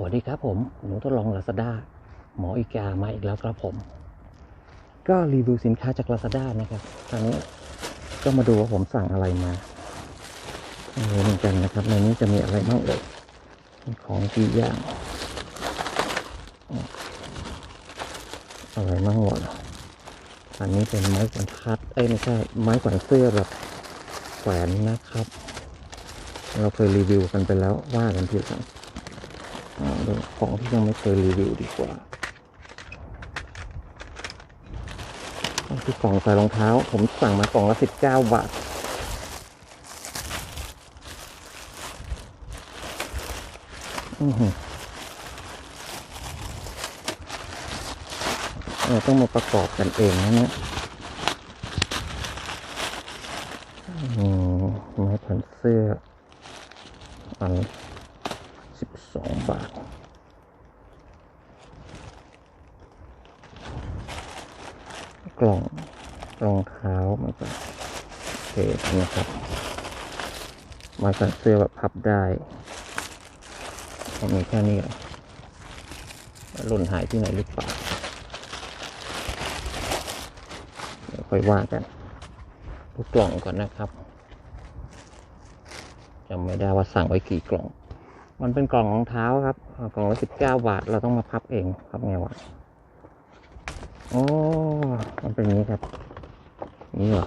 สวัสดีครับผม หนูทดลอง Lazada หมออีกามาอีกแล้วครับผม ก็รีวิวสินค้าจาก Lazada นะครับตอนนี้ก็มาดูว่าผมสั่งอะไรมาเหมือนกันนะครับ ในนี้จะมีอะไรบ้างเอ่ยของกี่อย่าง อะไรบ้างวะอันนี้เป็นไม้กวาดพัด เอ้ยไม่ใช่ ไม้กวาดเสื้อแบบแขวนนะครับ เราเคยรีวิวกันไปแล้วว่ากันทีหลังอ่ ของที่ยังไม่เคยรีวิวดีกว่าอันที่กล่องใส่รองเท้า ผมสั่งมากล่องละสิบเก้าบาทอือหือเราต้องมาประกอบกันเองนะเนี่ยไม้แผ่นเสื้ออัน สองบาทกล่องรองเท้ามันก็โอเคนะครับ มาใส่เสื้อแบบพับได้ผมมีแค่นี้เหรอหล่นหายที่ไหนหรือเปล่าเดี๋ยวค่อยว่ากันดูกล่องก่อนนะครับจำไม่ได้ว่าสั่งไว้กี่กล่อง มันเป็นกล่องรองเท้าครับกล่องละสิบเก้าบาท เราต้องมาพับเองพับไงวะโอ้มันเป็นนี้ครับ นี่เหรอ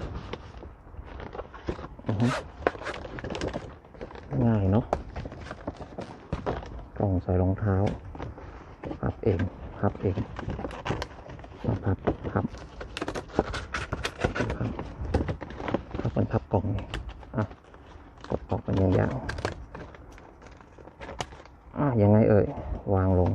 อือฮึง่ายเนาะกล่องใส่รองเท้า พับเองพับเองมาพับพับพับพับเป็นพับกล่องนี่อะ กดออกเป็นอย่างๆ อะยังไงเอ่ย วางลง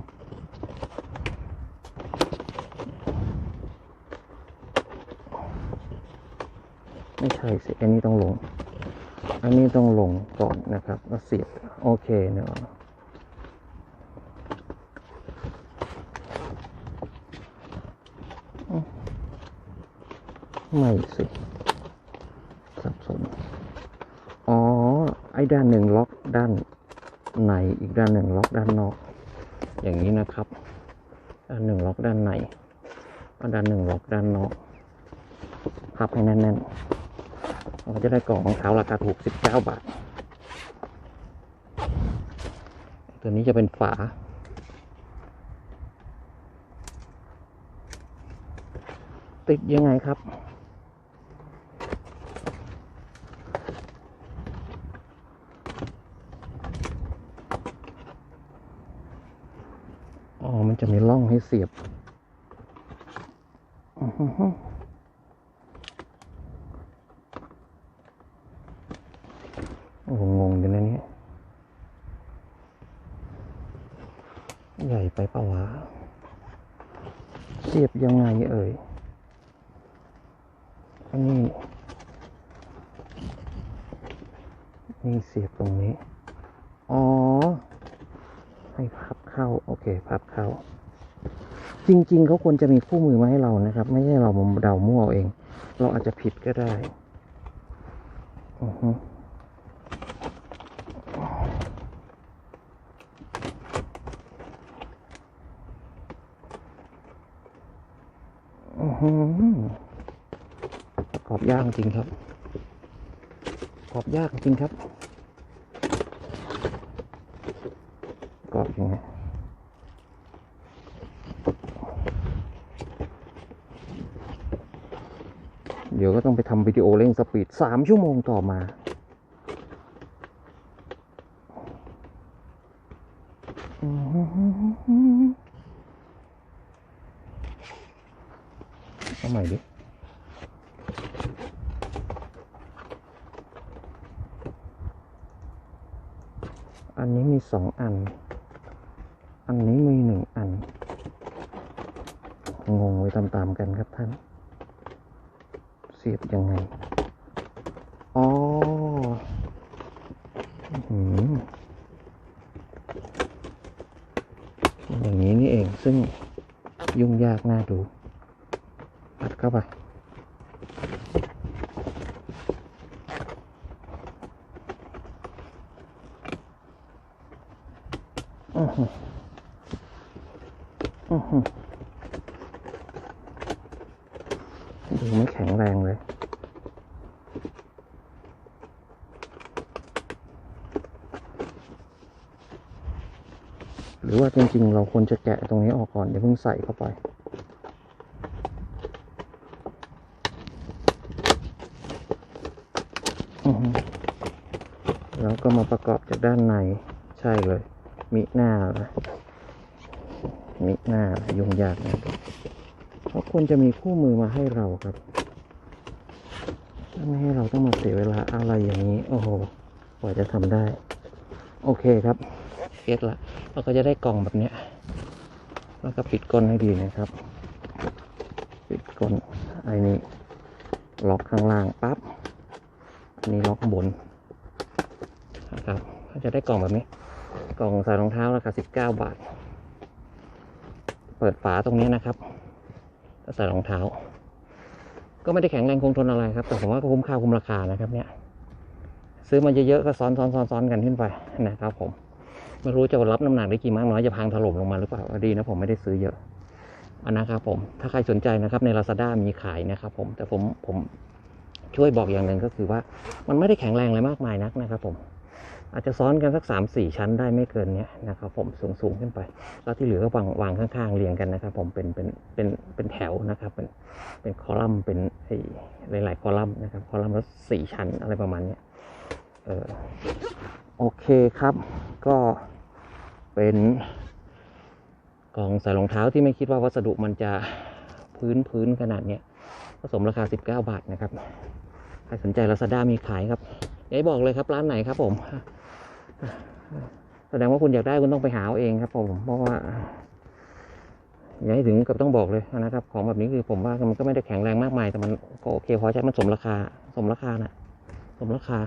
ไม่ใช่สิ อันนี้ต้องลง อันนี้ต้องลงก่อนนะครับแล้วเสียบ โอเคเนาะไม่สิสับสน อ๋อ ไอ้ด้านหนึ่งล็อกด้าน ในอีกด้านหนึ่งล็อกด้านนอก อย่างนี้นะครับ ด้านหนึ่งล็อกด้านในด้านหนึ่งล็อกด้านนอกพับให้แน่นๆเราจะได้กล่องรองเท้าราคาถูก 19 บาท ตัวนี้จะเป็นฝาติดยังไงครับ อ๋อ มัน จะมีร่องให้เสียบโอ้งงอยู่นะเนี่ยใหญ่ไปปะวะเสียบยังไงเอ่ยอันนี้นี่เสียบตรงนี้ อ๋อ ให้พับ เข้า โอเคพับเข้า จริงๆเขาควรจะมีคู่มือมาให้เรานะครับ ไม่ใช่เราเดามั่วเอาเองเราอาจจะผิดก็ได้อือฮึอือฮึประกอบยากจริงครับ ประกอบยากจริงครับ ประกอบยังไงเดี๋ยวก็ต้อง ไปทำวิดีโอเร่งสปีดสามชั่วโมงต่อมา เอาใหม่ดิอันนี้มีสองอัน อันนี้มีหนึ่งอัน งงไปตามๆกันครับท่าน สียบยังไง อ๋ออย่างนี้นี่เอง ซึ่งยุ่งยากน่าดูปัดเข้าไปอือหืออื้อ หือดูไม่แข็งแรงเลย หรือว่าจริงๆ เราควรจะแกะตรงนี้ออกก่อนอย่าเพิ่งใส่เข้าไปแล้วก็มาประกอบจากด้านในใช่เลย มิหน้าเลยมิหน้ายุ่งยากนะ เพราควรจะมีคู่มือมาให้เราครับไม่ให้เราต้องมาเสียเวลาอะไรอย่างนี้ โอ้โหกว่าจะทำได้ โอเคครับเก็ตละเราก็จะได้กล่องแบบเนี้ย แล้วก็ปิดก้นให้ดีนะครับ ปิดก้นไอ้นี่ล็อกข้างล่างปั๊บอันนี้ล็อกบนนะครับก็จะได้กล่องแบบนี้ กล่องใส่รองเท้าราคาสิบเก้าบาท เปิดฝาตรงนี้นะครับ ก็ใส่รองเท้า ก็ไม่ได้แข็งแรงคงทนอะไรครับ แต่ผมว่าก็คุ้มค่าคุ้มราคานะครับ เนี่ย ซื้อมาเยอะๆก็ซ้อนซ้อนซ้อนซ้อนกันขึ้นไปนะครับ ผม ไม่รู้จะรับน้ำหนักได้กี่มากน้อยจะพังถล่มลงมาหรือเปล่าดีนะผมไม่ได้ซื้อเยอะอันนะครับผม ถ้าใครสนใจนะครับใน Lazada มีขายนะครับผม แต่ผมผมช่วยบอกอย่างหนึ่งก็คือว่ามันไม่ได้แข็งแรงอะไรมากมายนักนะครับผม อาจจะซ้อนกันสักสามสี่ชั้นได้ไม่เกินเนี้ยนะครับผมสูงสูงขึ้นไป แล้วที่เหลือก็วางวางข้างๆเรียงกันนะครับ ผมเป็นเป็นเป็นเป็นแถวนะครับ เป็นเป็นคอลัมน์เป็นไอ้หลายๆคอลัมน์นะครับ คอลัมน์ละสี่ชั้นอะไรประมาณเนี้ยเออโอเคครับ ก็เป็นกล่องใส่รองเท้าที่ไม่คิดว่าวัสดุมันจะพื้นพื้นขนาดเนี้ยผสมราคา 19 บาทนะครับ ใครสนใจ Lazada มีขายครับ อยาบอกเลยครับร้านไหนครับผมแสดงว่าคุณอยากได้คุณต้องไปหาเอาเองครับ ผมเพราะว่าอย่าให้ถึงกับต้องบอกเลยนะครับ ของแบบนี้คือผมว่ามันก็ไม่ได้แข็งแรงมากมายแต่มันก็โอเคพอใช้มันสมราคา สมราคานะสมราคา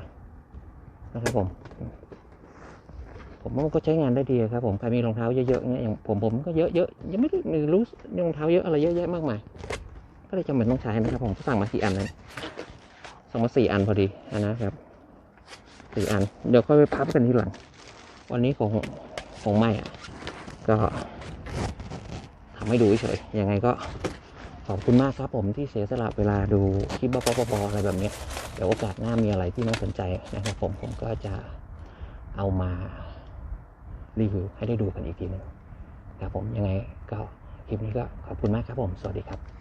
นะครับผม ผมว่ามันก็ใช้งานได้ดีครับ ผมใครมีรองเท้าเยอะๆเงี้ยอย่างผมผมก็เยอะๆยังไม่ได้ไม่รู้รองเท้าเยอะอะไรเยอะแยะมากมายก็เลยจำเป็นต้องใช้นะครับ ผมสั่งมาสี่อันเลยสั่งมาสี่อันพอดีนะครับ สี่อัน เดี๋ยวค่อยไปพับกันทีหลัง วันนี้คงคงไม่อะ ก็ทำให้ดูเฉยยังไงก็ขอบคุณมากครับผมที่เสียสละเวลาดูคลิปบปอะไรแบบนี้เดี๋ยวโอกาสหน้ามีอะไรที่น่าสนใจนะครับผมผมก็จะเอามารีวิวให้ได้ดูกันอีกทีหนึงครับผมยังไงก็คลิปนี้ก็ขอบคุณมากครับผม สวัสดีครับ